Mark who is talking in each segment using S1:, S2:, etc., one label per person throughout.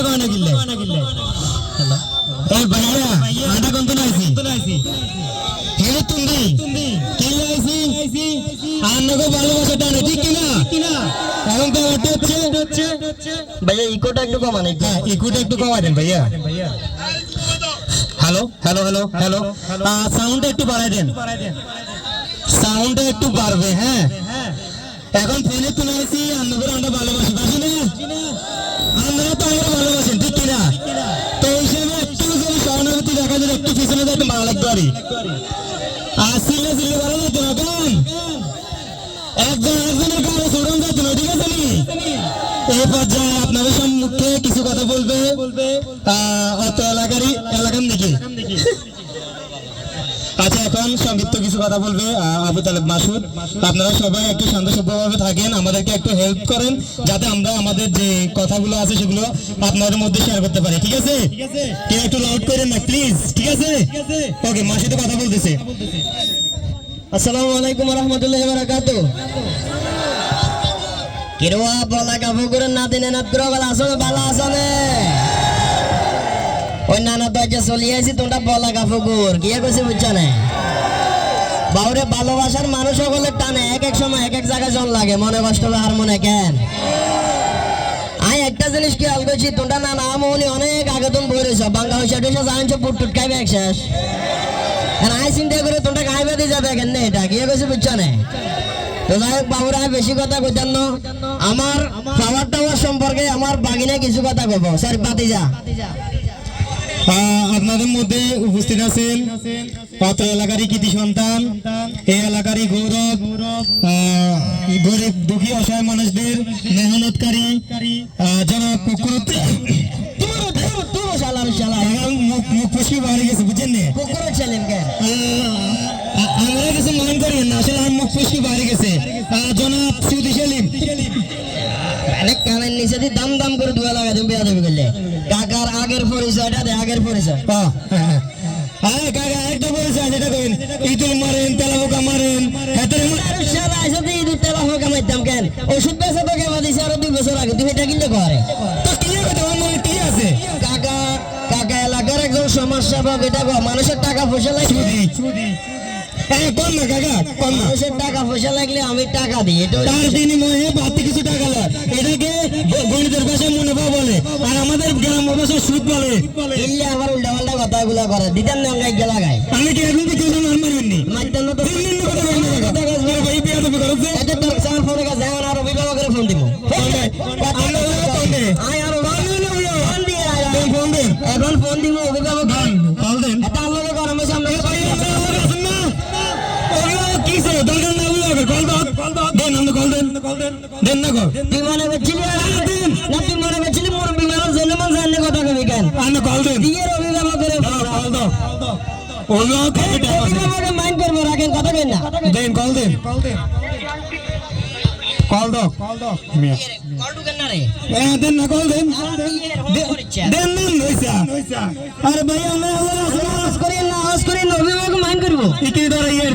S1: কে
S2: কথা কয় না গিল্লে এই ভাইয়া আটা কোন আইছি হে তুমি কে আইছি আন্নকে ভালোবাসা টানে ঠিক কিনা এখন তো ওটা হচ্ছে
S3: ভাইয়া ইকোটা একটু কমান
S2: হ্যাঁ ইকুটা একটু কমাই দেন ভাইয়া হ্যালো হ্যালো হ্যালো হ্যালো সাউন্ডটা একটু বাড়াই দেন সাউন্ডটা একটু বাড়বে হ্যাঁ এখন ফোনে তুলে আসি আপনাদের আমরা ভালোবাসি একজন একজনের কারও ছোড়ন যাইতো না ঠিক আছে নি? এই পর্যায়ে আপনাদের সম্মুখে কিছু কথা বলবে অত এলাকারই এলাকার দিকে এখন সংক্ষিপ্ত কিছু কথা বলবে আবু তালেব মাসুদ। আপনারা সবাই একটু শান্তসভ্যভাবে থাকেন আমাদেরকে একটু হেল্প করেন যাতে আমরা আমাদের যে কথাগুলো আছে সেগুলো আপনাদের মধ্যে শেয়ার করতে পারি ঠিক আছে? কেউ একটু লাউড করেন না প্লিজ ঠিক আছে? ওকে মাসুদ কথা বলতেছে।
S3: আসসালামু আলাইকুম রহমতুল্লাহ বারাকাতু কিরোয়া বলা কাপড় করে না দিনে না আসলে ভালো আসলে। ওই নানা দরজা চলিয়ে আছি তোমরা বলা কাপড় কি কইছে বুঝছ না? বাউরে ভালোবাসার মানুষ সকলের টানে এক এক সময় এক এক জায়গায় জন লাগে মনে কষ্ট হবে আর মনে কেন? আই একটা জিনিস আল করছি তোমরা না না মনে অনেক আগে তুমি রয়েছ বাংলা হইসা টুইসা জানছো পুট টুট খাইবে এক শেষ। আর আই চিন্তা করে তোমরা খাইবে দিয়ে যাবে কেন এটা? কি কইছে বুঝছ না? তো যাই হোক বাবুরা বেশি কথা কইতাম না। আমার খাবার টাবার সম্পর্কে আমার বাগিনে কিছু কথা কব। স্যার বাতিজা
S2: আহ, আপনাদের মধ্যে উপস্থিত আছেন অত্র এলাকারই কৃতি সন্তান। এই এলাকারই গৌরব গরিব, দুঃখী, অসহায় মানুষদের মেহনতকারী বুঝছেন
S3: কুকুর
S2: আমরা কিছু মনে করি না, আসলে আমার মুখ ফুসকি বাড়ি গেছে। জনাব
S3: অনেক কানের নিচে দিয়ে দাম দাম করে দুয়া লাগা তুমি বিয়া দেবে করলে। কাকার আগের পরিচয়টা দে আগের পরিচয়
S2: হ্যাঁ, কাকা একটা পরিচয় সেটা কইন। ইদুল মারেন তেলাপোকা মারেন হাতের
S3: শালা এসে দিয়ে তেলা হোক আমাইতাম কেন? ওষুধ বেচা তো কেমন দিছে আরও দুই বছর আগে তুমি এটা কিনলে করে
S2: তো কি কথা আমার মনে কি আছে?
S3: কাকা কাকা এলাকার একজন সমাজ সেবক এটা মানুষের টাকা পয়সা লাগলে
S2: না কাকা কোন না।
S3: মানুষের টাকা পয়সা লাগলে আমি টাকা দিই এটা
S2: তার বিনিময়ে বাড়তি কিছু টাকা লয়। এটাকে গণিতের ভাষায় মুনাফা বলে। আর আমাদের গ্রাম ভাষায় সুদ বলে।
S3: দিল্লি আবার উল্টা পাল্টা কথাগুলো করে। দিতেন না অঙ্গাই গেলা গায়।
S2: আমি কি এখন কিছু জন মারবেননি
S3: মারতেন না তো
S2: তিন দিন কথা বলেন না কাকা মেরে ভাই বিয়া দেবে করছে।
S3: এটা তোর চার ফোনে কাছে এখন আর অভিভাবকের ফোন দিব। এখন ফোন দিব অভিভাবক
S2: কল দেন
S3: এটা আল্লাহকে গরম হয়েছে আমরা
S2: ভাই আপনারা আমার আছেন না অভিভাবক কি সে দরকার না অভিভাবক কল দাও কল দাও দেন আমরা কল দেন দেন দেন না কল
S3: তুই মনে করছিলি না তুই মনে করছিলি মোর বিমানের জন্য মান জানলে কথা কবি কেন?
S2: আমরা কল দেন।
S3: বিয়ের অভিভাবকের
S2: কল দাও। অভিভাবক কবে টাইম আছে।
S3: মাইন্ড করব রাখেন কথা কেন না।
S2: দেন কল দেন। কল দেন কল দাও। কল দাও মিয়া।
S3: কল ঢুকেন না রে।
S2: হ্যাঁ দেন না কল দেন।
S3: বিয়ের হোম করিচ্ছে
S2: দেন না নইসা আরে ভাই আমরা আল্লাহ
S3: আওয়াজ করেন না আওয়াজ করেন অভিভাবক মাইন্ড করব।
S2: ইকিনি ডরাইয়ের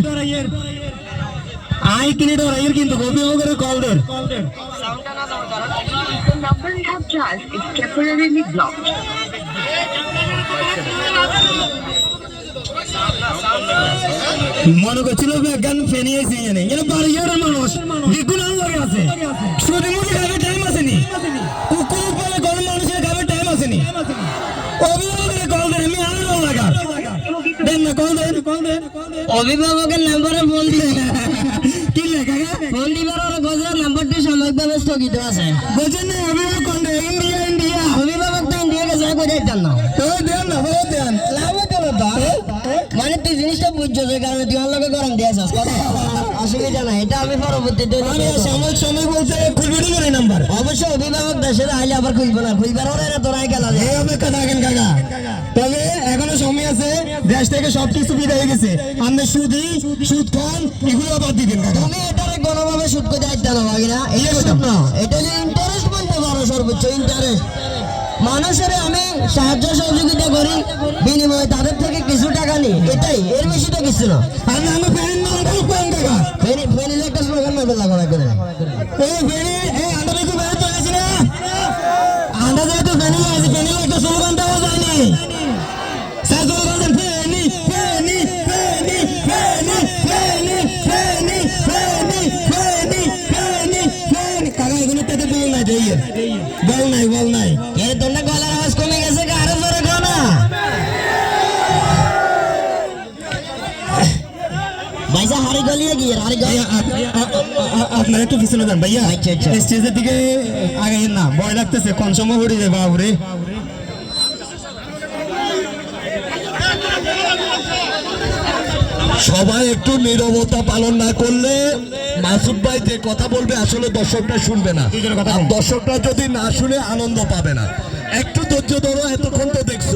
S2: আই কিনি ডরাইয়ের কিন্তু অভিভাবকের কল দেন।
S4: number you have dialed is temporarily blocked.
S2: মনে করছিল গান ফেনি আইছে এর বাড়ি এর মানুষ দ্বিগুণ লাগে আছে। শুধু মুখে খাবে টাইম আছে নি কুকুর পালে কোন মানুষের খাবে টাইম আছে নি অভিভাবকের কল দেন আমি আরও লাগা দেন না কল দেন কল দেন
S3: অভিভাবকের নাম্বারে ফোন দিবে
S2: কি লেখা
S3: ফোন দিবার ওরা গজার নাম্বারটি সাময়িকভাবে স্থগিত আছে।
S2: বোঝেন না অভিভাবক কোন ইন্ডিয়া ইন্ডিয়া।
S3: অভিভাবক তো ইন্ডিয়া গেছে কই যাইতাম না
S2: ও দেন না ও দেন।
S3: লাভ তো মানে তুই জিনিসটা বুঝছ যে কারণে তুই আমার গরম দিয়েছিস অসুবিধা নাই এটা আমি পরবর্তীতে
S2: সাময়িক সময় বলতে খুলবি করে নাম্বার।
S3: অবশ্যই অভিভাবক দেশের আইলে আবার খুলবো না খুলবার ওরা না তোরাই গেল
S2: এই অপেক্ষা থাকেন কাকা। তবে এখনও সময় আছে দেশ থেকে সবকিছু বিদায় হয়ে গেছে। আপনি সুদি সুদ খান এগুলো বাদ দিবেন
S3: তুমি এটারে কোনোভাবে সুদ করে দায়িত্ব নেব কিনা এটা শুট না। এটা হলো ইন্টারেস্ট বলতে পারো সর্বোচ্চ ইন্টারেস্ট মানুষের আমি সাহায্য সহযোগিতা করি বিনিময়ে তাদের থেকে কিছু টাকা নিই। এটাই এর বেশি তো কিছু না।
S2: আমি আমি কোন কাকা
S3: ফেনি ফেনিলে একটা স্লোগান মেবে লাগো না করে
S2: এই ফ্যানে এই বের তো আছে না। আন্ডা যেহেতু ফ্যানে আছে ফ্যানে একটা স্লোগান দেওয়া যায়নি বল নাই বল নাই।
S3: এর তোমরা গলার আওয়াজ কমে গেছে আরও জোরে খাও না। ভাইসা হাড়ি গলিয়ে গিয়ে হাড়ি গলিয়ে।
S2: আপনার একটু পিছনে যান ভাইয়া।
S3: আচ্ছা, আচ্ছা।
S2: স্টেজের দিকে আগে না ভয় লাগতেছে কোন সময় উড়ে যাবে বাবুরে
S5: সবাই একটু নীরবতা পালন না করলে মাসুদ ভাই যে কথা বলবে আসলে দর্শকটা শুনবে না। দর্শকটা যদি না শুনে আনন্দ পাবে না। একটু ধৈর্য ধরো এতক্ষণ তো দেখছ।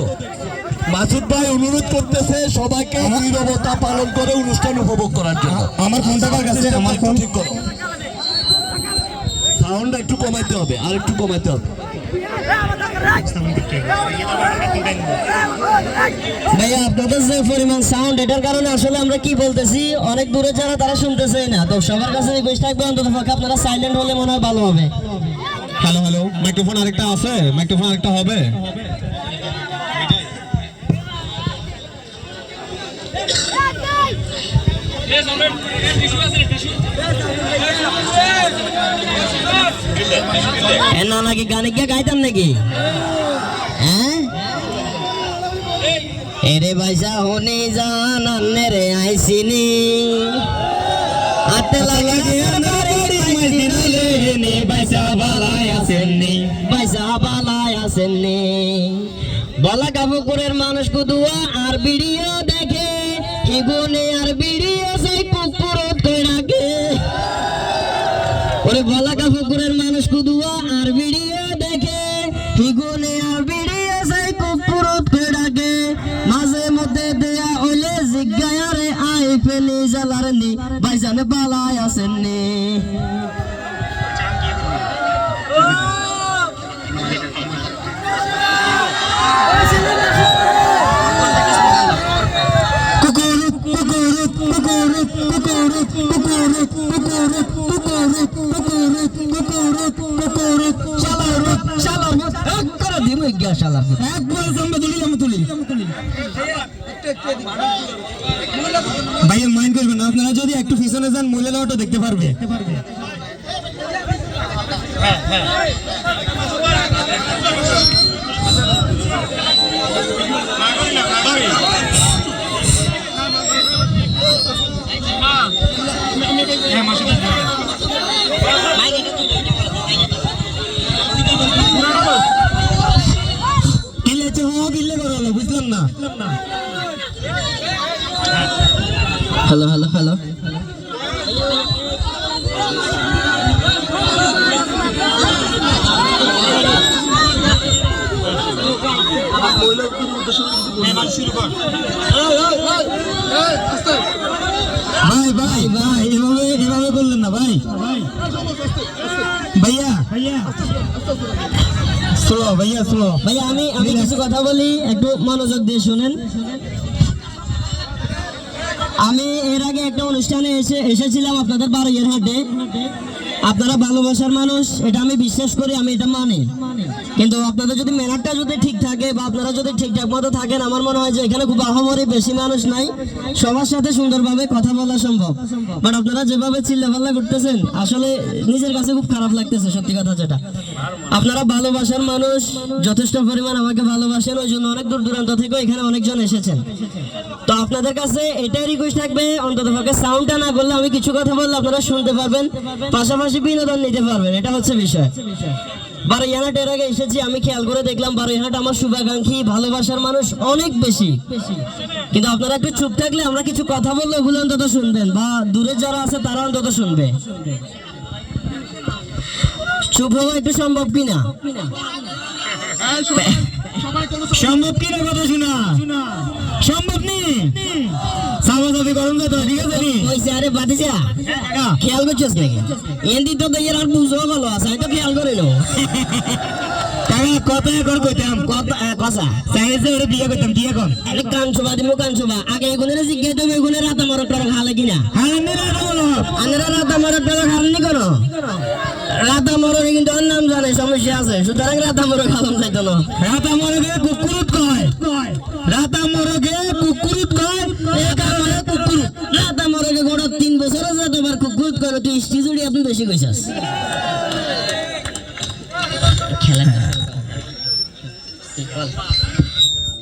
S5: মাসুদ ভাই অনুরোধ করতেছে সবাইকে নীরবতা পালন করে অনুষ্ঠান উপভোগ করার জন্য।
S2: আমার ফোনটা কার কাছে? আমার ফোন?
S5: ঠিক করো। সাউন্ড একটু কমাইতে হবে আর একটু কমাইতে হবে।
S3: ভাইয়া, আপনাদের যে পরিমাণ সাউন্ড এটার কারণে আসলে আমরা কি বলতেছি? অনেক দূরে যারা তারা শুনতেছে না। তো সবার কাছে রিকোয়েস্ট থাকবে, অন্তত পক্ষে আপনারা সাইলেন্ট হলে মনে হয় ভালো হবে।
S2: হ্যালো হ্যালো মাইক্রোফোন আরেকটা আছে? মাইক্রোফোন আরেকটা হবে?
S3: নাকি গানে গিয়ে গাইতাম নাকি? হ্যাঁ? এরে ভাইসা, হনি জানান্নে রে আইসিনি। আতে
S2: বালাই
S3: বলা কাপুকুরের মানুষ কুদুয়া আর দেখে জীবনে আর বিড়িয়ে সেই কুকুর গিয়া
S2: একবার সামনে তুলি আমি তুলি ভাই মাইন্ড করবেন না আপনারা যদি একটু পিছনে যান মহিলা অটো দেখতে পারবে। কিলেছে
S3: হ্যালো হ্যালো হ্যালো
S2: ভাই ভাই ভাই এভাবে এভাবে করলেন না ভাই। ভাইয়া ভাইয়া স্লো ভাইয়া স্লো
S3: ভাই আমি আমি কিছু কথা বলি একটু মনোযোগ দিয়ে শুনেন। আমি এর আগে একটা অনুষ্ঠানে এসে এসেছিলাম আপনাদের বারোয়ের হাটে। আপনারা ভালোবাসার মানুষ, এটা আমি বিশ্বাস করি, আমি এটা মানি। কিন্তু আপনাদের যদি ম্যানারটা যদি ঠিক থাকে বা আপনারা যদি ঠিকঠাক মতো থাকেন, আমার মনে হয় যে এখানে খুব আহামরি বেশি মানুষ নাই। সবার সাথে সুন্দরভাবে কথা বলা সম্ভব। বাট আপনারা যেভাবে চিল্লাপাল্লা করতেছেন, আসলে নিজের কাছে খুব খারাপ লাগতেছে, সত্যি কথা যেটা। আপনারা ভালোবাসার মানুষ, যথেষ্ট পরিমাণ আমাকে ভালোবাসেন, ওই জন্য অনেক দূর দূরান্ত থেকে এখানে অনেকজন এসেছেন। তো আপনাদের কাছে এটাই রিকোয়েস্ট থাকবে, অন্তত সাউন্ডটা না করলে আমি কিছু কথা বললে আপনারা শুনতে পারবেন। পাশাপাশি বিনোদন নিতে পারবেন এটা হচ্ছে বিষয়। বারোয়ানাট এর আগে এসেছি আমি খেয়াল করে দেখলাম বারোয়ানাট আমার শুভাকাঙ্ক্ষী ভালোবাসার মানুষ অনেক বেশি। কিন্তু আপনারা একটু চুপ থাকলে আমরা কিছু কথা বললে ওগুলো অন্তত শুনবেন বা দূরে যারা আছে তারা অন্তত শুনবে। চুপ হওয়া একটু সম্ভব কিনা?
S2: সম্ভব কি না কথা শোনা? সম্ভব নেই সাবাসাবি গরম তো ঠিক আছে নি?
S3: ওইসে আরে বাতিজা খেয়াল করছিস নাকি? এন্দি তো দেখে আর বুঝও ভালো আছে তো খেয়াল করে
S2: কইতাম
S3: কত আহ, কথা।
S2: চাইছে ওরে বিয়ে করতাম বিয়ে কর।
S3: আরে কান শোভা দিমু কান শোভা। আগে এগুনের জিজ্ঞাসা দেবো এগুনের রাত আমার একটা খালে কিনা?
S2: হারানি বলো
S3: আনেরা রাত আমার খালনি কেন? আমার কিন্তু ওর নাম জানে সমস্যা আছে। সুতরাং খালাম চাইতো না।
S2: রাতা মরগে কুকুরুত কয়? রাতা মরগে কুকুরুত কয়?
S3: এই কারণে গোটা তিন বছর আছে তোমার করে তুই স্টিজুড়ি আপনি বেশি কইছাস। খেলা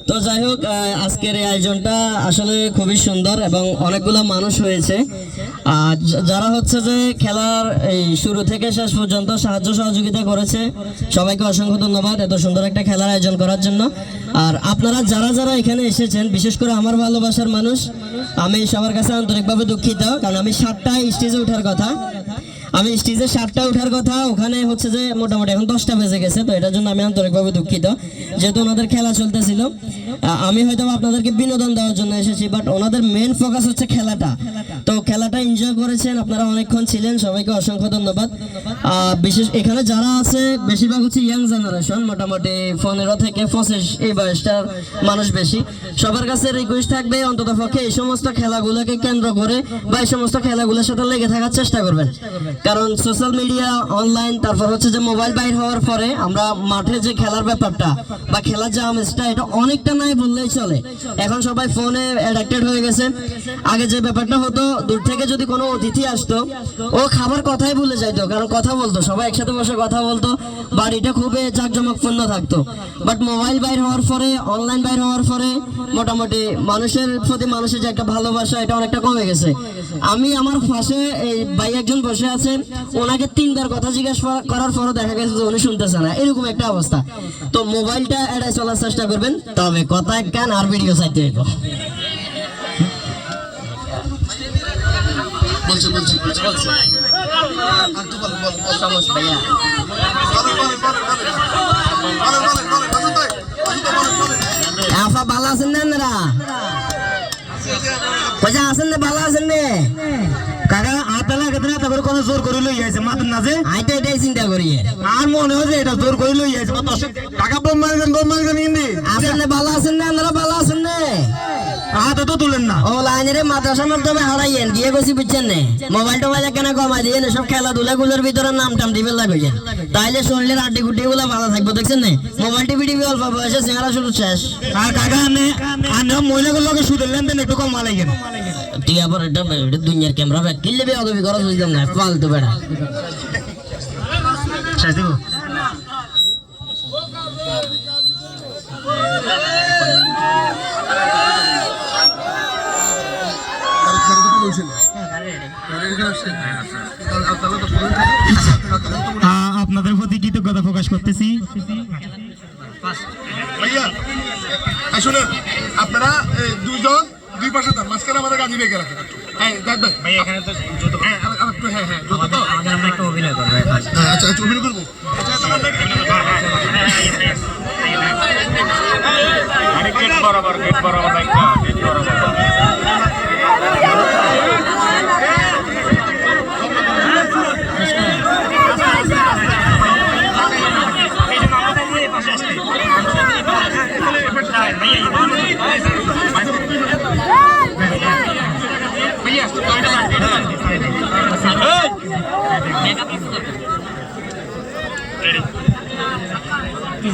S3: তো যাই হোক আজকের এই আয়োজনটা আসলে খুবই সুন্দর এবং অনেকগুলো মানুষ হয়েছে। যারা হচ্ছে যে খেলার এই শুরু থেকে শেষ পর্যন্ত সাহায্য সহযোগিতা করেছে, সবাইকে অসংখ্য ধন্যবাদ এত সুন্দর একটা খেলার আয়োজন করার জন্য। আর আপনারা যারা যারা এখানে এসেছেন, বিশেষ করে আমার ভালোবাসার মানুষ, আমি সবার কাছে আন্তরিকভাবে দুঃখিত, কারণ আমি সাতটায় স্টেজে ওঠার কথা। আমি স্টেজে সাতটা ওঠার কথা, ওখানে হচ্ছে যে মোটামুটি এখন দশটা বেজে গেছে, তো এটার জন্য আমি আন্তরিকভাবে দুঃখিত। যেহেতু ওনাদের খেলা চলতেছিল আমি হয়তো আপনাদেরকে বিনোদন দেওয়ার জন্য এসেছি বাট ওনাদের মেন ফোকাস হচ্ছে খেলাটা। তো খেলাটা এনজয় করেছেন, আপনারা অনেকক্ষণ ছিলেন, সবাইকে অসংখ্য ধন্যবাদ। বিশেষ এখানে যারা আছে, বেশিরভাগ হচ্ছে ইয়াং জেনারেশন মোটামুটি পনেরো থেকে পঁচিশ এই বয়সটার মানুষ বেশি। সবার কাছে রিকোয়েস্ট থাকবে অন্তত পক্ষে এই সমস্ত খেলাগুলোকে কেন্দ্র করে বা এই সমস্ত খেলাগুলোর সাথে লেগে থাকার চেষ্টা করবেন। কারণ সোশ্যাল মিডিয়া অনলাইন তারপর হচ্ছে যে মোবাইল বাইর হওয়ার পরে আমরা মাঠে যে খেলার ব্যাপারটা বা খেলার যে আমেজটা, এটা অনেকটা নাই বললেই চলে। এখন সবাই ফোনে অ্যাডাক্টেড হয়ে গেছে। আগে যে ব্যাপারটা হতো দূর থেকে যদি কোনো অতিথি আসতো, ও খাবার কথাই ভুলে যাইতো, কারণ কথা বলতো, সবাই একসাথে বসে কথা বলতো, বাড়িটা খুবই জাঁকজমকপূর্ণ থাকতো। বাট মোবাইল বাইর হওয়ার পরে অনলাইন বাইর হওয়ার পরে, মোটামুটি মানুষের প্রতি মানুষের যে একটা ভালোবাসা, এটা অনেকটা কমে গেছে। আমি আমার পাশে এই ভাই একজন বসে আছেন ওনাকে তিনবার কথা জিজ্ঞেস করার পরও দেখা গেছে যে উনি শুনতেছে না। এরকম একটা অবস্থা। তো মোবাইলটা এড়াই চলার চেষ্টা করবেন, তবে কথা কান আর ভিডিও চাইতে
S1: বলছি বলছি বলছি বলছি।
S2: কাকা
S3: চিন্তা
S2: আর মনে হয় এটা
S3: ভালো
S2: হাতে তো তুলেন না।
S3: ও লাইনের মাদ্রাসার মাধ্যমে হারাইয়েন গিয়ে গেছি বুঝছেন না মোবাইল টোবাইল কেন কমাই দিয়ে সব খেলাধুলা গুলোর ভিতরে নাম টাম টিপে লাগাইছেন তাইলে শরীরের আড্ডি গুটি গুলো ভালো থাকব দেখছেন না মোবাইল টিভি টিভি অল্প বয়সে চেহারা শুরু শেষ।
S2: আর কাকা আনে আনে মহিলাগুলোর লগে সুদের লেনদেন একটু কম মালাইগেন
S3: তুই আবার এটা দুনিয়ার ক্যামেরা কিনলে বুঝলাম না ফালতু বেড়া।
S2: শেষ দিব? আপনাদের প্রতি কৃতজ্ঞতা প্রকাশ করতেছি।
S1: ভাইয়া হ্যাঁ শুনেন আপনারা এই দুইজন দুই পাশে যান মাঝখানে আমাদের গাড়ি রেখে রাখেন হ্যাঁ দেখবেন
S6: ভাই। এখানে তো
S1: হ্যাঁ আর- আর একটু হ্যাঁ হ্যাঁ
S6: আমাদের আমরা একটা অভিনয় করব
S1: হ্যাঁ আচ্ছা আচ্ছা অভিনয় করব।
S6: গেট বরাবর গেট বরাবর একটা গেট বরাবর।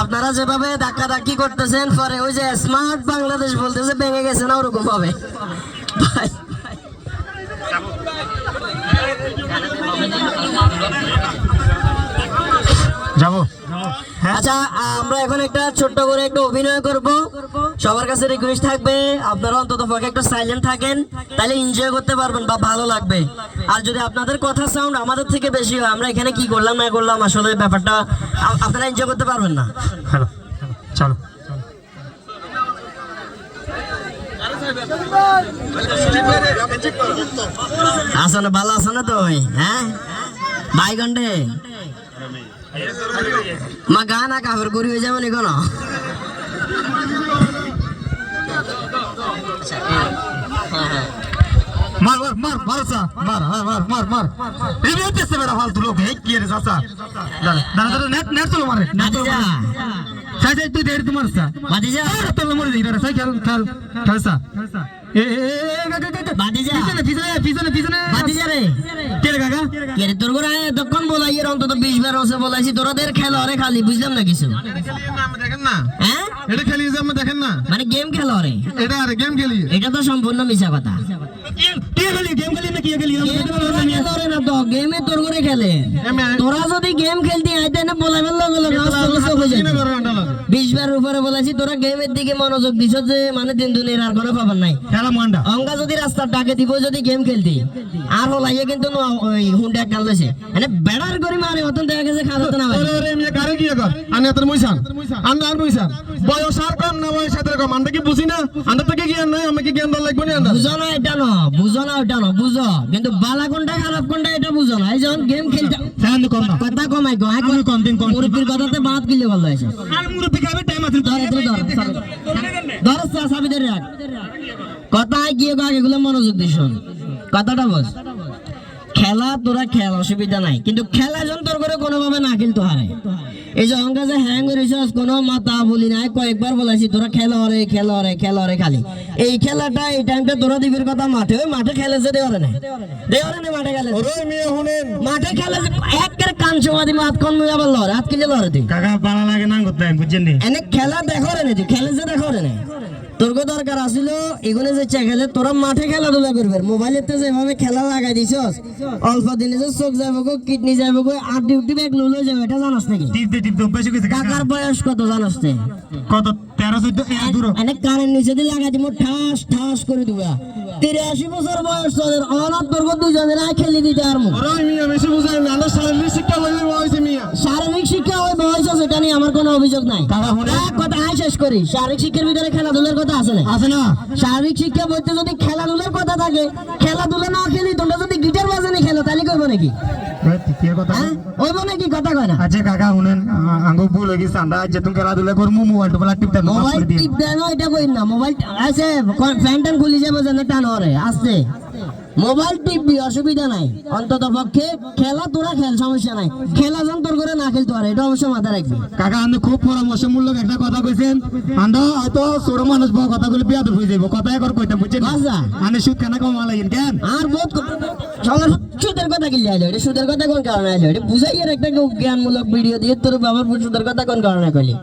S3: আপনারা যেভাবে ধাক্কা ধাক্কি করতেছেন পরে ওই যে স্মার্ট বাংলাদেশ বলতেছে ভেঙে গেছে না ওরকম হবে। ভাই। আচ্ছা আমরা এখন একটা ছোট্ট করে একটা অভিনয় করব। সবার কাছে রিকোয়েস্ট থাকবে আপনারা অন্তত পক্ষে একটু সাইলেন্ট থাকেন তাহলে এনজয় করতে পারবেন বা ভালো লাগবে। আর যদি আপনাদের কথা সাউন্ড আমাদের থেকে বেশি হয় আমরা এখানে কি করলাম না করলাম আসলে ব্যাপারটা আপনারা এনজয় করতে পারবেন না।
S2: হ্যালো চলো।
S3: আসো না ভালো আসো না তুই হ্যাঁ? ভাই গন্ডে মা গানা কাপড় করি হয়ে যাবে নি কোনো
S2: মার মার মার মার সা মার হ্যাঁ মার মার মার। এই বেতে সে মেরা ফালতু লোক হে কি রে সাসা দাঁড়া দাঁড়া দাঁড়া নেট নেট চলো মারে নেট চলো
S3: ভাতিজা
S2: সাই সাই তুই দেড় তোমার সা
S3: ভাতিজা
S2: তোর মরে দিই রে সাই খেল খেল খেল সা এ এ এ গা গা গা
S3: খেলো বুঝলাম না কিছু
S2: দেখেন না
S3: হ্যাঁ
S2: এটা খেলি দেখেন না
S3: মানে গেম খেলো রে
S2: এটা আরে গেম খেলি
S3: এটা তো সম্পূর্ণ মিশা কথা
S2: গেম না কি
S3: তোরা খেলো রে না তো গেমে তোর করে খেলে। তোরা যদি গেম খেলতি আইতে না বলাবেন লগে লগে আস্তে আস্তে হয়ে যাবে বিশ বার উপরে বলেছি তোরা গেমের দিকে মনোযোগ দিছ যে মানে দিন দুনিয়ার আর কোনো খবর নাই।
S2: খেলা
S3: যদি রাস্তার ডাকে দিব যদি গেম খেলতি। আর হলাইয়ে কিন্তু ন- ওই হুন্ডা কাল লইছে মানে বেড়ার করি মারে অতন দেখা গেছে না
S2: ওরে ওরে এমনি কারে কি কর আনে তোর মুইসান আন্ডা আর মুইসান বয়স আর কম না বয়স সাথে কম আমরা কি বুঝি না? আন্ডা থেকে জ্ঞান নাই আমি কি জ্ঞান দল লাগবে না
S3: বুঝো না এটা ন বুঝো না ওটা না বুঝো। কিন্তু বালা কোনটা খারাপ কোনটা এটা বুঝো না। এই যখন গেম খেলতে
S2: ফ্যান কম না।
S3: কথা কমাই গো।
S2: আমি কম দিন কম।
S3: মুরব্বির কথাতে বাদ গিলে ভালো আছে
S2: আর মুরব্বি খাবে টাইম আছে।
S3: ধর এতে ধর ধর ধর। সাবি ধরে রাখ কথা গিয়ে গো আগে গুলো মনোযোগ কথাটা বস খেলা তোরা খেল অসুবিধা নাই। কিন্তু খেলা যখন তোর করে কোনোভাবে না খেলতে হারে। এই যে অঙ্কা যে হ্যাং করেছিস কোনো মাথা বলি নাই কয়েকবার বলেছি তোরা খেলো রে খেলো রে খেলো রে খালি। এই খেলাটা এই টাইমটা তোরা দিবির কথা মাঠে ওই মাঠে খেলেছে দেওয়ারে না দেওয়ারে না মাঠে খেলে
S2: ওরে মেয়ে শুনেন
S3: মাঠে খেলে একের কান সময় দিবি হাত কন মুই আবার লড়ে হাত কিলে লড়ে তুই
S2: কাকা পালা লাগে না করতে বুঝছেন নি?
S3: এনে খেলা দেখো রে তুই খেলে যে দেখো রে তোর দরকার আসিল এগুলো যে চেখালে তোরা মাঠে খেলাধুলা করবে মোবাইলের তো যেভাবে খেলা লাগাই দিছস অল্প দিনে যে চোখ যাবে গো কিডনি যাবে গো আর ডিউটি ব্যাগ নুলে যাবে এটা জানাস নাকি?
S2: টিপতে টিপতে হয়ে গেছে
S3: কাকার বয়স কত জানাস তে?
S2: কত? তেরো চোদ্দ? এই দূর।
S3: এনে কানের নিচে দিয়ে লাগাই দিব ঠাস ঠাস করে দিবা। তিরাশি বছর বয়স তোদের অনাথ তোর দুজনের খেলি দিতে আর মুখ
S2: ওরে মিয়া বেশি বুঝাই না শারীরিক শিক্ষা বলে হয়েছে মিয়া
S3: শারীরিক শিক্ষা ওই বয়স আছে এটা নিয়ে আমার কোনো অভিযোগ নাই। এক কথা আয় শেষ করি। শারীরিক শিক্ষার ভিতরে খেলাধুলার কথা আছে না?
S2: আছে না।
S3: শারীরিক শিক্ষা বলতে যদি খেলাধুলার কথা থাকে খেলাধুলা না খেলি তোমরা যদি গিটার বাজানি খেলো তাহলে কইব নাকি?
S2: কথা
S3: হ্যাঁ? না।
S2: আচ্ছা কাকা শুনেন আঙ্গ ভুল হয়ে গেছে আমরা আজ তুমি খেলাধুলা করব মোবাইল
S3: মোবাইল এটা কই না। মোবাইল আছে ফ্যান ট্যান খুলি যাবে যেন টান হরে আসছে। মোবাইল টিপবি অসুবিধা নাই। অন্তত পক্ষে খেলা তোরা খেল সমস্যা নাই। খেলা যখন তোর করে না খেলতে পারে এটা অবশ্যই মাথায় রাখবি।
S2: কাকা আপনি খুব পরামর্শমূলক একটা কথা কইছেন। আমরা হয়তো ছোট মানুষ বড় কথা বলে বিয়াদ হয়ে যাব কথা একবার কইতাম বুঝছেন?
S3: আচ্ছা।
S2: আমি সুদ কেন কমা লাগেন কেন?
S3: আর বহুত সুদের কথা কিনলে আইলো? এটা সুদের কথা কোন কারণে আইলো? এটা বুঝাই আর একটা জ্ঞানমূলক ভিডিও দিয়ে তোর বাবার সুদের কথা কোন কারণে কইলি?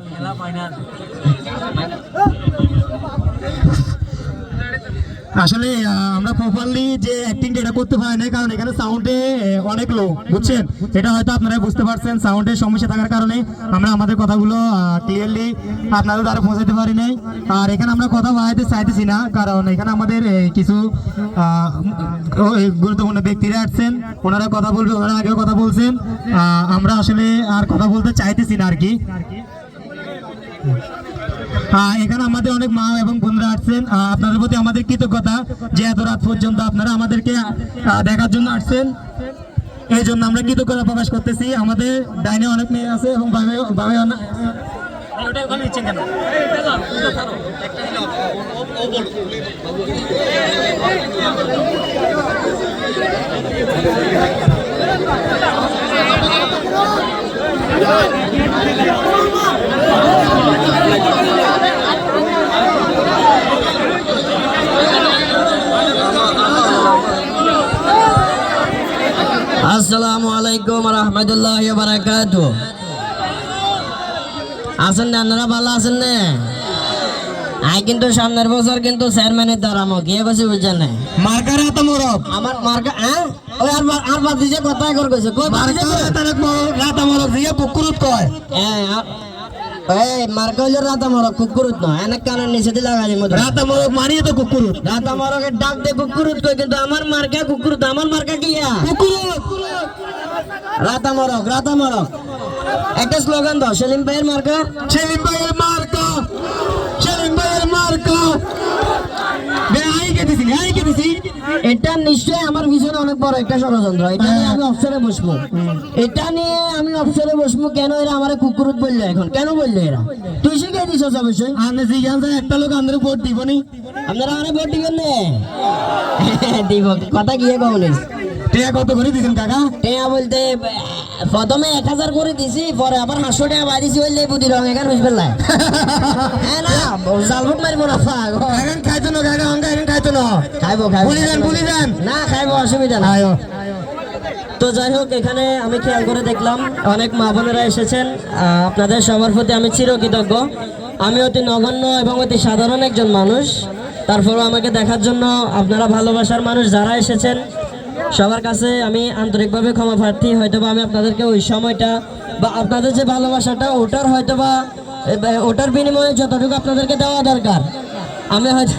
S2: আসলে আমরা প্রপারলি যে অ্যাক্টিং এটা করতে পারি না কারণ এখানে সাউন্ডে অনেক লো বুঝছেন? এটা হয়তো আপনারা বুঝতে পারছেন সাউন্ডের সমস্যা থাকার কারণে আমরা আমাদের কথাগুলো ক্লিয়ারলি আপনাদের দ্বারা পৌঁছাতে পারি নাই। আর এখানে আমরা কথা বাড়াইতে চাইতেছি না, কারণ এখানে আমাদের কিছু গুরুত্বপূর্ণ ব্যক্তিরা আসছেন, ওনারা কথা বলবে, ওনারা আগেও কথা বলছেন। আমরা আসলে আর কথা বলতে চাইতেছি না আর কি। এখানে আমাদের অনেক মা এবং বোনরা আসছেন। আপনাদের প্রতি আমাদের কৃতজ্ঞতা যে এত রাত পর্যন্ত আপনারা আমাদেরকে দেখার জন্য আসছেন। এই জন্য আমরা কৃতজ্ঞতা প্রকাশ করতেছি। আমাদের ডাইনে অনেক মেয়ে আছে এবং বামে অনেক
S3: আসসালামু আলাইকুম রহমতুল্লাহ বারাকাত আছেন না আপনারা ভালো আছেন না? আই কিন্তু সামনের বছর কিন্তু চেয়ারম্যানের দাঁড়ামো গিয়ে বসে বুঝছেন না?
S2: মার্কার হাতে মরব
S3: আমার মার্কা হ্যাঁ? ওই আর আর বাদ দিয়ে কথা কর কইছে। কই
S2: মরব রাতা মরব দিয়ে পুকুরত কয়।
S3: হ্যাঁ এই মার্কা হইল রাতা মরক কুকুরুত নয়। এনে কানের নিচে দিয়ে লাগাই দিমু
S2: রাতা মরব মানিয়ে তো কুকুরত।
S3: রাতা মরকের ডাক দে কুকুরুত কই কিন্তু আমার মার্কা কুকুরুত আমার মার্কা কি ইয়া? রাতা মরক রাতা মরক। একটা স্লোগান দাও সেলিম ভাইয়ের মার্কা।
S2: সেলিম ভাইয়ের মার্কা। সেলিম ভাইয়ের মার্কা বে আই কে দিছি আই কে দিছি
S3: এটা নিশ্চয় আমার পিছনে অনেক বড় একটা ষড়যন্ত্র। এটা নিয়ে আমি অফসরে বসবো। এটা নিয়ে আমি অফসরে বসবো কেন এরা আমার কুকুরুত বলল এখন? কেন বলল এরা? তুই শিখে দিস অবশ্যই।
S2: একটা লোক আমাদের ভোট দিব নি
S3: আপনারা আমার ভোট দিবেন না? দিব কথা গিয়ে কমনিস
S2: টিয়া কত করে দিছেন কাকা?
S3: টেয়া বলতে প্রথমে এক হাজার করে দিছি পরে আবার পাঁচশো টাকা বাড়িছি বললে বুদ্ধি রং এখানে বুঝবে না জালভোট মারিব না
S2: এখন খাইতো না কাকা অঙ্কা এখন খাইতো না।
S3: খাইবো খাইবো।
S2: বলি যান বলি যান
S3: না খাইবো অসুবিধা না তো যাই হোক এখানে আমি খেয়াল করে দেখলাম অনেক মা বোনেরা এসেছেন। আপনাদের সবার প্রতি আমি চিরকৃতজ্ঞ। আমি অতি নগণ্য এবং অতি সাধারণ একজন মানুষ। তারপরেও আমাকে দেখার জন্য আপনারা ভালোবাসার মানুষ যারা এসেছেন সবার কাছে আমি আন্তরিকভাবে ক্ষমা প্রার্থী হয়তো আমি আপনাদেরকে ওই সময়টা বা আপনাদের যে ভালোবাসাটা, ওটার হয়তো বা ওটার বিনিময়ে যতটুকু আপনাদেরকে দেওয়া দরকার। আমি হয়তো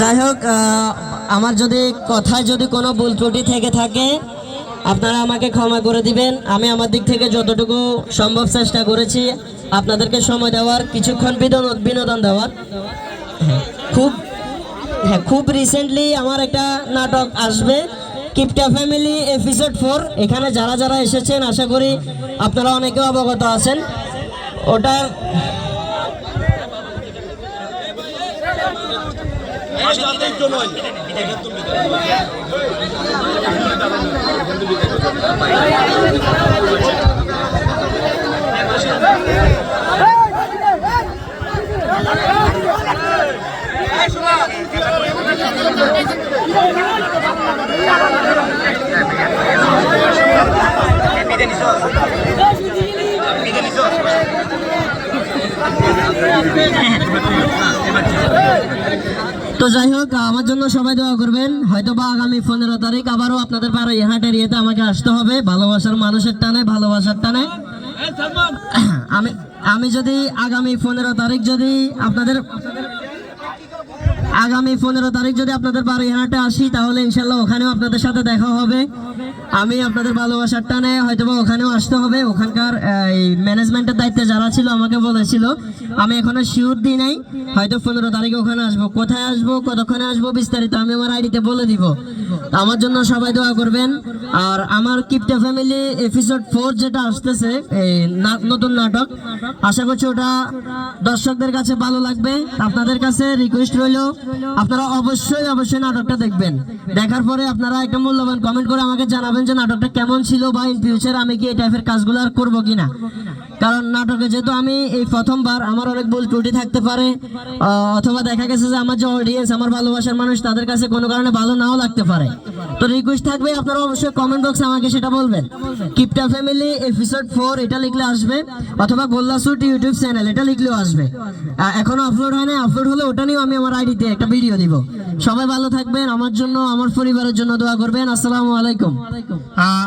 S3: যাই হোক আমার যদি কথায় যদি কোনো ভুল ত্রুটি থেকে থাকে আপনারা আমাকে ক্ষমা করে দিবেন। আমি আমার দিক থেকে যতটুকু সম্ভব চেষ্টা করেছি আপনাদেরকে সময় দেওয়ার, কিছুক্ষণ বিনোদন বিনোদন দেওয়ার। খুব হ্যাঁ খুব রিসেন্টলি আমার একটা নাটক আসবে, কিপটা ফ্যামিলি এপিসোড ফোর এখানে যারা যারা এসেছেন, আশা করি আপনারা অনেকেও অবগত আছেন। ওটার তো যাই হোক আমার জন্য সবাই দোয়া করবেন। হয়তো বা আগামী পনেরো তারিখ আবারও আপনাদের বারো হাটের ইয়েতে আমাকে আসতে হবে। ভালোবাসার মানুষের টানে ভালোবাসার টানে। আমি আমি যদি আগামী পনেরো তারিখ যদি আপনাদের আগামী পনেরো তারিখ যদি আপনাদের বারোইহাটে আসি, তাহলে ইনশাল্লাহ ওখানেও আপনাদের সাথে দেখা হবে। আমি আপনাদের ভালোবাসার টানে হয়তো বা ওখানেও আসতে হবে। ওখানকার এই ম্যানেজমেন্টের দায়িত্বে যারা ছিল আমাকে বলেছিল। আমি এখনও শিওর দিই নাই। হয়তো পনেরো তারিখে ওখানে আসব। কোথায় আসব, কতক্ষণে আসব বিস্তারিত আমি আমার আইডিতে বলে দিব। আমার জন্য সবাই দোয়া করবেন। আর আমার কিপটা ফ্যামিলি এপিসোড ফোর যেটা আসতেছে, এই নতুন নাটক, আশা করছি ওটা দর্শকদের কাছে ভালো লাগবে। আপনাদের কাছে রিকোয়েস্ট রইল আপনারা অবশ্যই অবশ্যই নাটকটা দেখবেন। দেখার পরে আপনারা একটা মূল্যবান কমেন্ট করে আমাকে জানাবেন যে নাটকটা কেমন ছিল বা ইন ফিউচার আমি কি এই টাইপের কাজগুলো আর করব কিনা। কারণ নাটকে যেহেতু আমি এই প্রথমবার, আমার অনেক ভুল ত্রুটি থাকতে পারে অথবা দেখা গেছে যে আমার যে অডিয়েন্স আমার ভালোবাসার মানুষ, তাদের কাছে কোনো কারণে ভালো নাও লাগতে পারে। তো রিকোয়েস্ট থাকবে, আপনারা অবশ্যই কমেন্ট বক্সে আমাকে সেটা বলবেন। কিপটা ফ্যামিলি এপিসোড ফোর এটা লিখলে আসবে, অথবা গোল্লাসুট ইউটিউব চ্যানেল এটা লিখলেও আসবে। এখনও আপলোড হয় না আপলোড হলে ওটা নিয়েও আমি আমার আইডিতে একটা ভিডিও দিব। সবাই ভালো থাকবেন আমার জন্য আমার পরিবারের জন্য দোয়া করবেন আসসালামু আলাইকুম।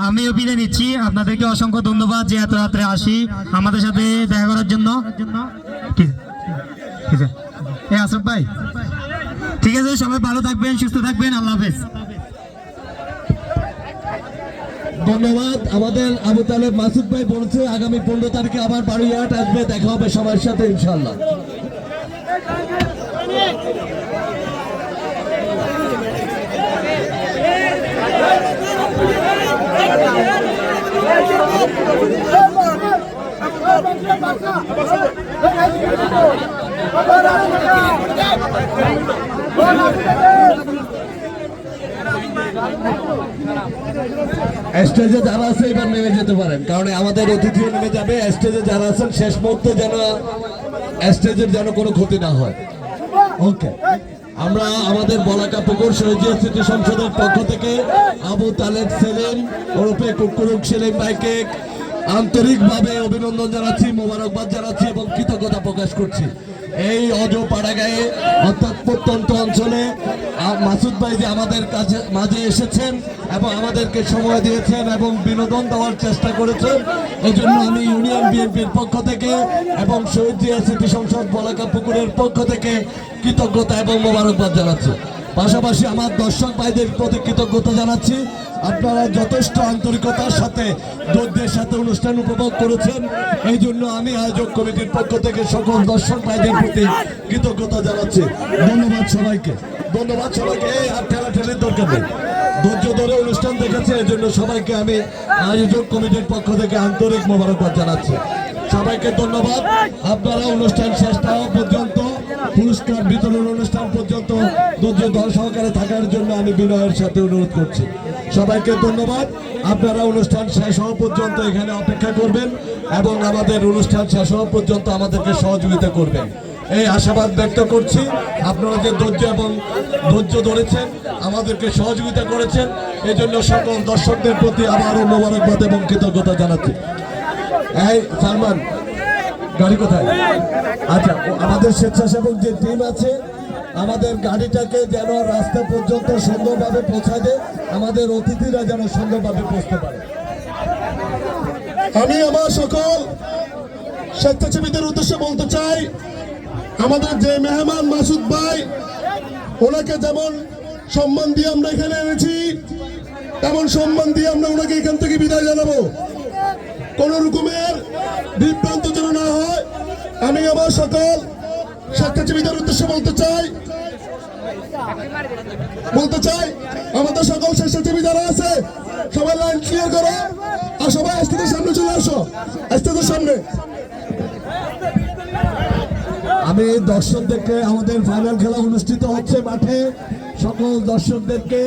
S2: আমিও বিদায় নিচ্ছি আপনাদেরকে অসংখ্য ধন্যবাদ যে এত রাত্রে আসি আমাদের সাথে দেখা করার জন্য? এ আশরফ ভাই। ঠিক আছে সবাই ভালো থাকবেন সুস্থ থাকবেন আল্লাহ হাফেজ।
S5: ধন্যবাদ। আমাদের আবু তালেব মাসুদ ভাই বলছে আগামী পনেরো তারিখে আবার বারোইহাট আসবে দেখা হবে সবার সাথে ইনশাল্লাহ স্টেজে যারা আছে এবার নেমে যেতে পারেন কারণ আমাদের অতিথিও নেমে যাবে। স্টেজে যারা আছেন শেষ মুহূর্তে যেন স্টেজের যেন কোনো ক্ষতি না হয়। ওকে আমরা আমাদের বলাকা পুকুর শহীদিয়া স্মৃতি সংসদের পক্ষ থেকে আবু তালেব সেলিম ওরফে কুকুরুক সেলিম ভাইকে আন্তরিকভাবে অভিনন্দন জানাচ্ছি, মোবারকবাদ জানাচ্ছি এবং কৃতজ্ঞতা প্রকাশ করছি। এই অজ পাড়াগায়ে অর্থাৎ প্রত্যন্ত অঞ্চলে মাসুদ ভাই যে আমাদের কাছে, মাঝে এসেছেন এবং আমাদেরকে সময় দিয়েছেন এবং বিনোদন দেওয়ার চেষ্টা করেছেন এই জন্য আমি ইউনিয়ন বিএনপির পক্ষ থেকে এবং শহীদ জিয়া সিটি সংসদ বলাকা পুকুরের পক্ষ থেকে কৃতজ্ঞতা এবং মোবারকবাদ জানাচ্ছি। পাশাপাশি আমার দর্শক ভাইদের প্রতি কৃতজ্ঞতা জানাচ্ছি। আপনারা যথেষ্ট আন্তরিকতার সাথে ধৈর্যের সাথে অনুষ্ঠান উপভোগ করেছেন। এই জন্য আমি আয়োজক কমিটির পক্ষ থেকে সকল দর্শক ভাইদের প্রতি কৃতজ্ঞতা জানাচ্ছি। ধন্যবাদ সবাইকে। ধন্যবাদ সবাইকে। এই আর ঠেলা ঠেলির দরকার নেই। ধৈর্য ধরে অনুষ্ঠান দেখেছে এই জন্য সবাইকে আমি আয়োজক কমিটির পক্ষ থেকে আন্তরিক মোবারকবাদ জানাচ্ছি। সবাইকে ধন্যবাদ। আপনারা অনুষ্ঠান শেষ হওয়া পর্যন্ত, পুরস্কার বিতরণ অনুষ্ঠান পর্যন্ত ধৈর্য ধর সহকারে থাকার জন্য আমি বিনয়ের সাথে অনুরোধ করছি। সবাইকে ধন্যবাদ। আপনারা অনুষ্ঠান শেষ হওয়া পর্যন্ত এখানে অপেক্ষা করবেন এবং আমাদের অনুষ্ঠান শেষ হওয়া পর্যন্ত আমাদেরকে সহযোগিতা করবেন। এই আশাবাদ ব্যক্ত করছি। আপনারা যে ধৈর্য এবং ধৈর্য ধরেছেন, আমাদেরকে সহযোগিতা করেছেন এই জন্য সকল দর্শকদের প্রতি আবারও মোবারকবাদ এবং কৃতজ্ঞতা জানাচ্ছি। এই, সালমান, গাড়ি কোথায়? আচ্ছা আমাদের স্বেচ্ছাসেবক যে টিম আছে আমাদের গাড়িটাকে যেন রাস্তা পর্যন্ত সুন্দরভাবে পৌঁছায় দেয়, আমাদের অতিথিরা যেন সুন্দরভাবে পৌঁছতে পারে।
S7: আমি আমার সকল স্বেচ্ছাসেবীদের উদ্দেশ্যে বলতে চাই, আমাদের যে মেহমান মাসুদ ভাই, ওনাকে যেমন সম্মান দিয়ে আমরা এখানে এনেছি, তেমন সম্মান দিয়ে আমরা ওনাকে এখান থেকে বিদায় জানাব। কোন রকমের বিভ্রান্ত যেন না হয়, আমি আমার সকল স্বেচ্ছাসেবীদের উদ্দেশ্যে বলতে চাই বলতে চাই আমাদের সকল স্বেচ্ছাসেবী যারা আছে সবাই লাইন ক্লিয়ার করো, আর সবাই আস্তে সামনে চলে আসো আস্তে সামনে।
S5: আমি দর্শকদেরকে আমাদের ফাইনাল খেলা অনুষ্ঠিত হচ্ছে মাঠে, সকল দর্শকদেরকে